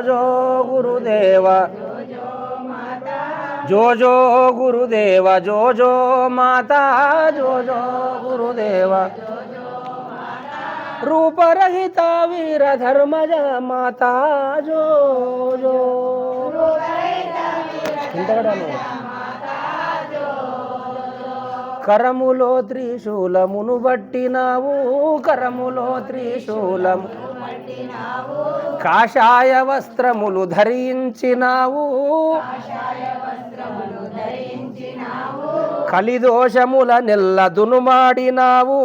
జో గురుదేవ జో జో గురుదేవ జో జో మాత జో జో గురుదేవ రూపరహిత వీర ధర్మజ మాత జో జో ఇంతకడాను కరములో త్రిశూలమును బట్టినావు కరములో త్రిశూలము కాషాయ వస్త్రములు ధరించినావు కలిదోషముల నెల్ల దునుమాడినావు.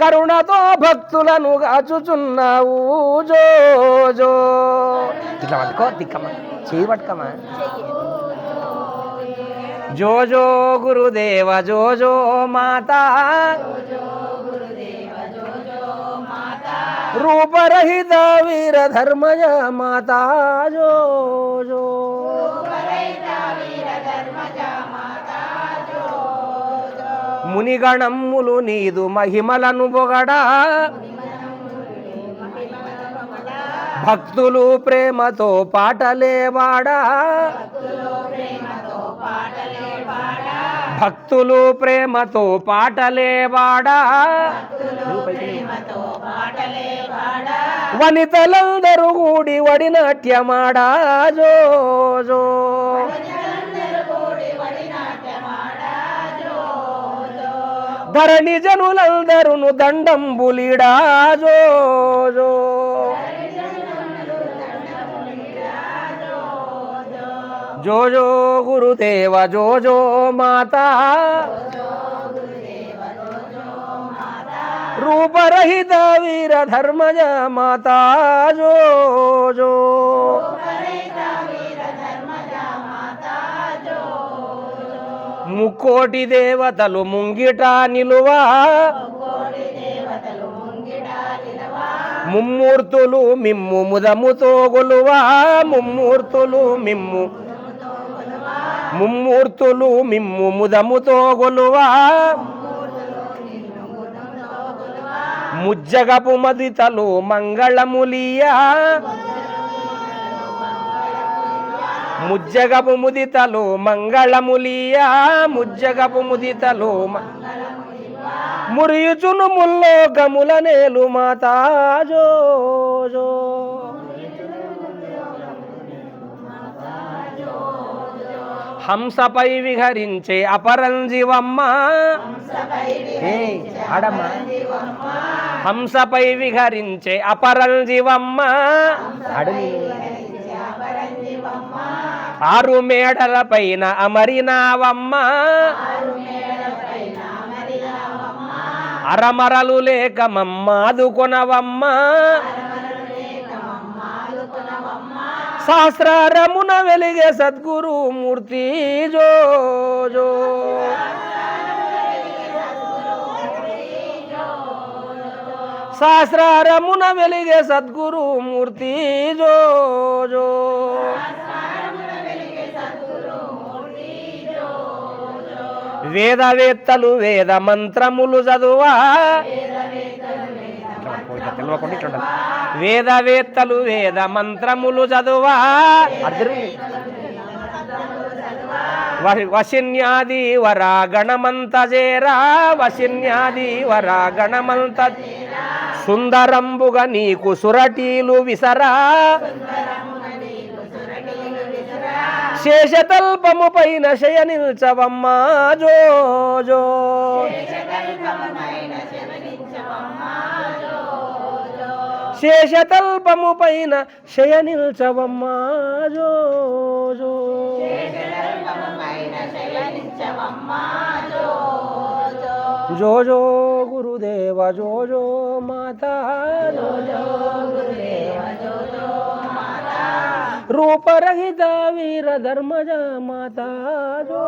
కరుణతో భక్తులను గాచుచున్నావు జో జో. ఇట్లా పట్టుకో దిక్కమ్మా. చేయి పట్టుకమ్మా. జో జో గురుదేవ జో జో మాతా. రూపరహిత వీర ధర్మయ మాతా జో జో. మునిగణమ్ములు నీదు మహిమలను బొగడా భక్తులు ప్రేమతో పాటలే వాడా భక్తులు ప్రేమతో పాటలే వాడా వనితలందరూ కూడి వడినాట్యమాడా జో జో. ధరణి జనులందరును దండంబులిడా జో. జో జో గురుదేవ జో జో మాత. రూపరహిత వీర ధర్మజ మాత. జో ముక్కోటి దేవతలు ముంగిట నిలువా. ముమ్మూర్తులు మిమ్ము ముదముతో గొలువా. ముమ్మూర్తులు మిమ్ము ముమ్మూర్తులు మిమ్ము ముదముతో గొలువా. ముజ్జగపు మదితలు మంగళములియా ముజ్జగపు ముదితలు మంగళములియా ముజ్జగపు ముదితలు మ- మురియుచును ముల్లోకముల నేలు మాతా హంసపై విహరించే అపరంజివమ్మ. ఆడమ్మా. హంసపై విహరించే అపరంజివమ్మ. ఆరు మేడల పైన అమరినావమ్మ. అరమరలు లేక మమ్మాదుకొనవమ్మ సహస్రారమున వెలిగే సద్గురు మూర్తి జో జో సహస్రారమున వెలిగే సద్గురు మూర్తి జో జో వేదవేత్తలు వేద మంత్రములు చదువా. వేదవేత్తలు వేద మంత్రములు చదువా. అర్థం వశిన్యాది వరా గణమంత చేరా. వశిన్యాది వరా గణమంత సుందరంబుగా నీకు సురటీలు విసరా. శేషతల్పము పైన శయనిల్చవమ్మా జో జో. శేషతల్పము పైన శయనిల్చవమ్మా జో జో. జో జో గురుదేవ జో జో మాతా. రూపరహిత వీర ధర్మజ మాతా జో